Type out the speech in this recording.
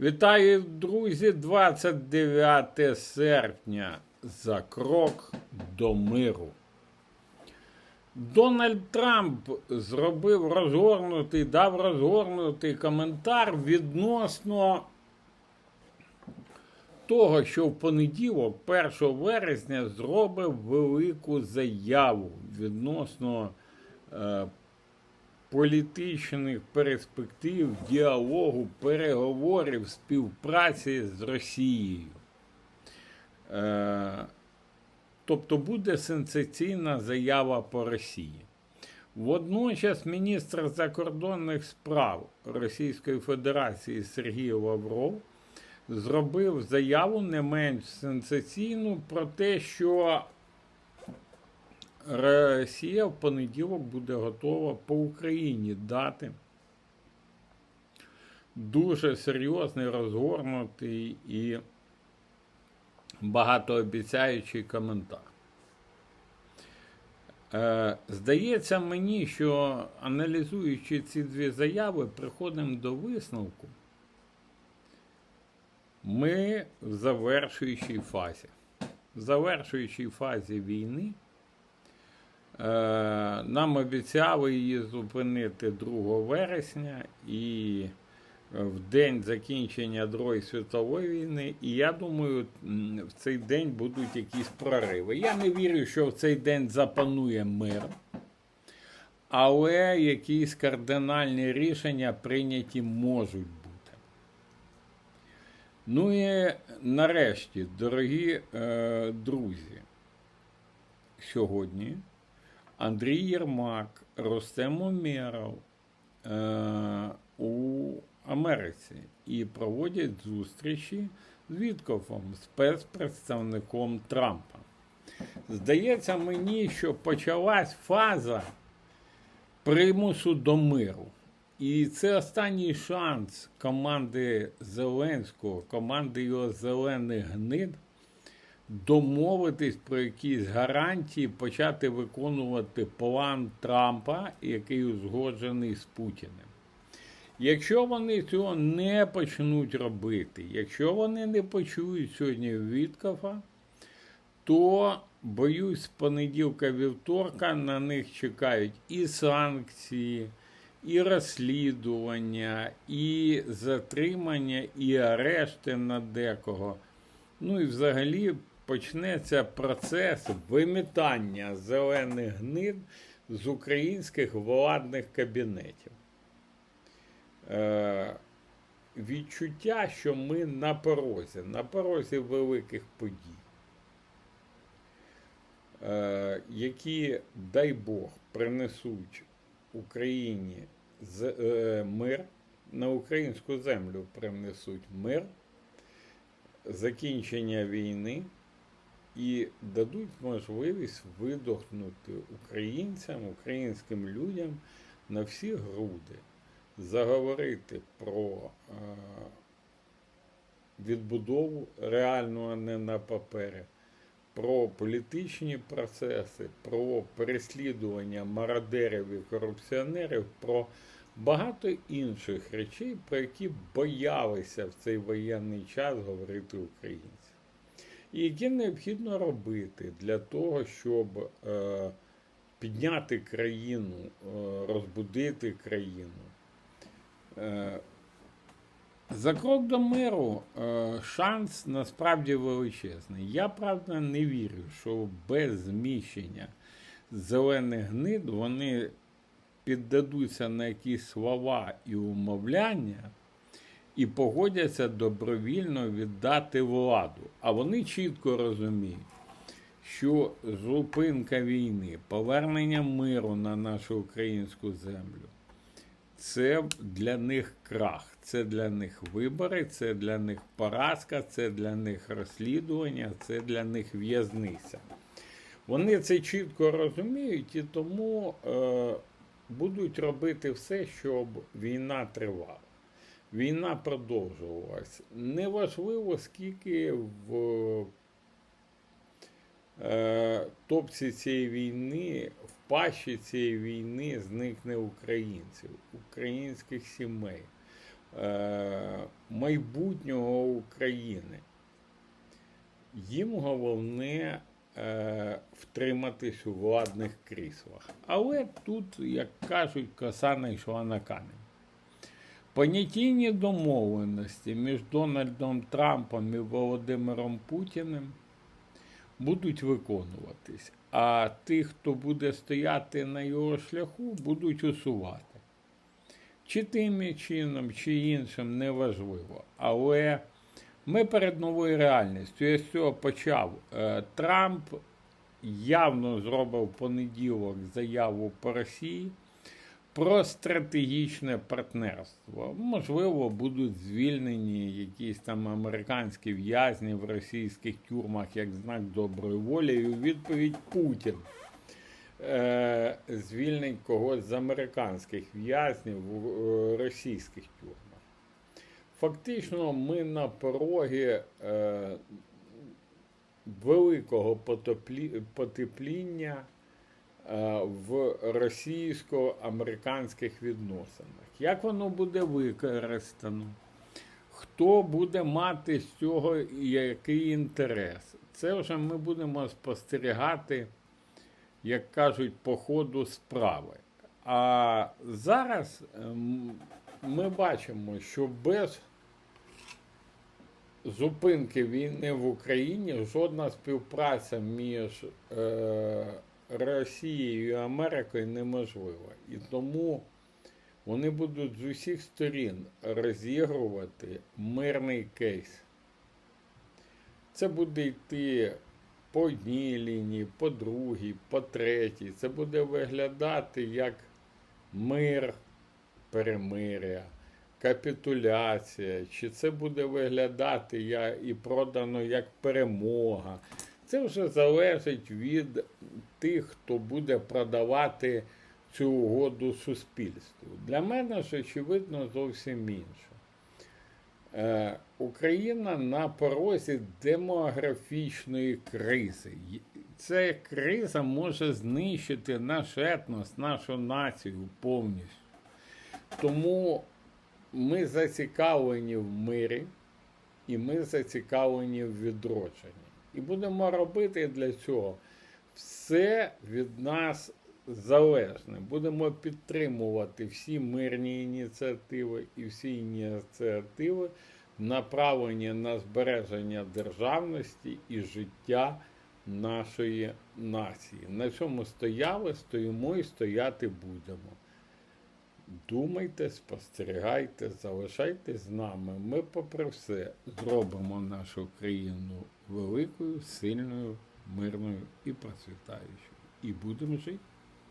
Вітаю, друзі, 29 серпня за крок до миру. Дональд Трамп зробив розгорнутий, дав розгорнутий коментар відносно того, що в понеділок, 1 вересня, зробив велику заяву відносно е, політичних перспектив, діалогу, переговорів, співпраці з Росією. Е, тобто буде сенсаційна заява по Росії. Водночас міністр закордонних справ Російської Федерації Сергій Лавров зробив заяву не менш сенсаційну про те, що Росія в понеділок буде готова по Україні дати дуже серйозний, розгорнутий і багатообіцяючий коментар. Е, Здається мені, що аналізуючи ці дві заяви, приходимо до висновку. Ми в завершуючій фазі. В завершуючій фазі війни. Е, Нам обіцяли її зупинити 2 вересня і в день закінчення Другої світової війни. І я думаю, в цей день будуть якісь прориви. Я не вірю, що в цей день запанує мир, але якісь кардинальні рішення прийняті можуть бути. Ну і нарешті, дорогі е, друзі, сьогодні. Андрій Єрмак, Ростем Умєров е, у Америці і проводять зустрічі з Віткофом, спецпредставником Трампа. Здається мені, що почалась фаза примусу до миру. І це останній шанс команди Зеленського, команди його зелених гнид домовитись про якісь гарантії, почати виконувати план Трампа, який узгоджений з Путіним. Якщо вони цього не почнуть робити, якщо вони не почують сьогодні Віткофа, то боюсь, з понеділка вівторка на них чекають і санкції, і розслідування, і затримання, і арешти на декого. Ну і взагалі почнеться процес вимітання зелених гнид з українських владних кабінетів. Е, відчуття, що ми на порозі, на порозі великих подій, е, які, дай Бог, принесуть Україні з, е, мир, на українську землю принесуть мир, закінчення війни і дадуть можливість видохнути українцям, українським людям на всі груди, заговорити про е, відбудову реальну, а не на папері, про політичні процеси, про переслідування мародерів і корупціонерів, про багато інших речей, про які боялися в цей воєнний час говорити українці і які необхідно робити для того, щоб е, підняти країну, е, розбудити країну. Е, за крок до миру е, шанс насправді величезний. Я правда не вірю, що без зміщення зелених гнид вони піддадуться на якісь слова і умовляння і погодяться добровільно віддати владу. А вони чітко розуміють, що зупинка війни, повернення миру на нашу українську землю це для них крах, це для них вибори, це для них поразка, це для них розслідування, це для них в'язниця. Вони це чітко розуміють і тому е, будуть робити все, щоб війна тривала. Війна продовжувалась. Неважливо, скільки в е, топці цієї війни, в пащі цієї війни зникне українців, українських сімей. е, майбутнього України. Їм головне е, втриматись у владних кріслах. Але тут, як кажуть, коса не йшла на камінь. Понятійні домовленості між Дональдом Трампом і Володимиром Путіним будуть виконуватись, а тих, хто буде стояти на його шляху, будуть усувати. Чи тим чином, чи іншим, неважливо. Але ми перед новою реальністю. Я з цього почав. Е, Трамп явно зробив понеділок заяву по Росії про стратегічне партнерство. Можливо, будуть звільнені якісь там американські в'язні в російських тюрмах як знак доброї волі. І у відповідь Путін е, звільнить когось з американських в'язнів в е, російських тюрмах. Фактично, ми на порогі е, великого потепління в російсько-американських відносинах. Як воно буде використано? Хто буде мати з цього який інтерес? Це вже ми будемо спостерігати, як кажуть, по ходу справи. А зараз ем, ми бачимо, що без зупинки війни в Україні жодна співпраця між е, Росією і Америкою неможлива. І тому вони будуть з усіх сторін розігрувати мирний кейс. Це буде йти по одній лінії, по другій, по третій. Це буде виглядати як мир, перемиря, капітуляція, чи це буде виглядати я- і продано як перемога. Це вже залежить від тих, хто буде продавати цю угоду суспільству. Для мене ж очевидно зовсім інше. Е, Україна на порозі демографічної кризи. Ця криза може знищити наш етнос, нашу націю повністю. Тому ми зацікавлені в мирі і ми зацікавлені в відродженні. І будемо робити для цього все від нас залежне. Будемо підтримувати всі мирні ініціативи і всі ініціативи, направлені на збереження державності і життя нашої нації. На цьому стояли, стоїмо і стояти будемо. Думайте, спостерігайте, залишайтесь з нами. Ми, попри все, зробимо нашу країну великою, сильною, мирною і процвітаючою. І будемо жити.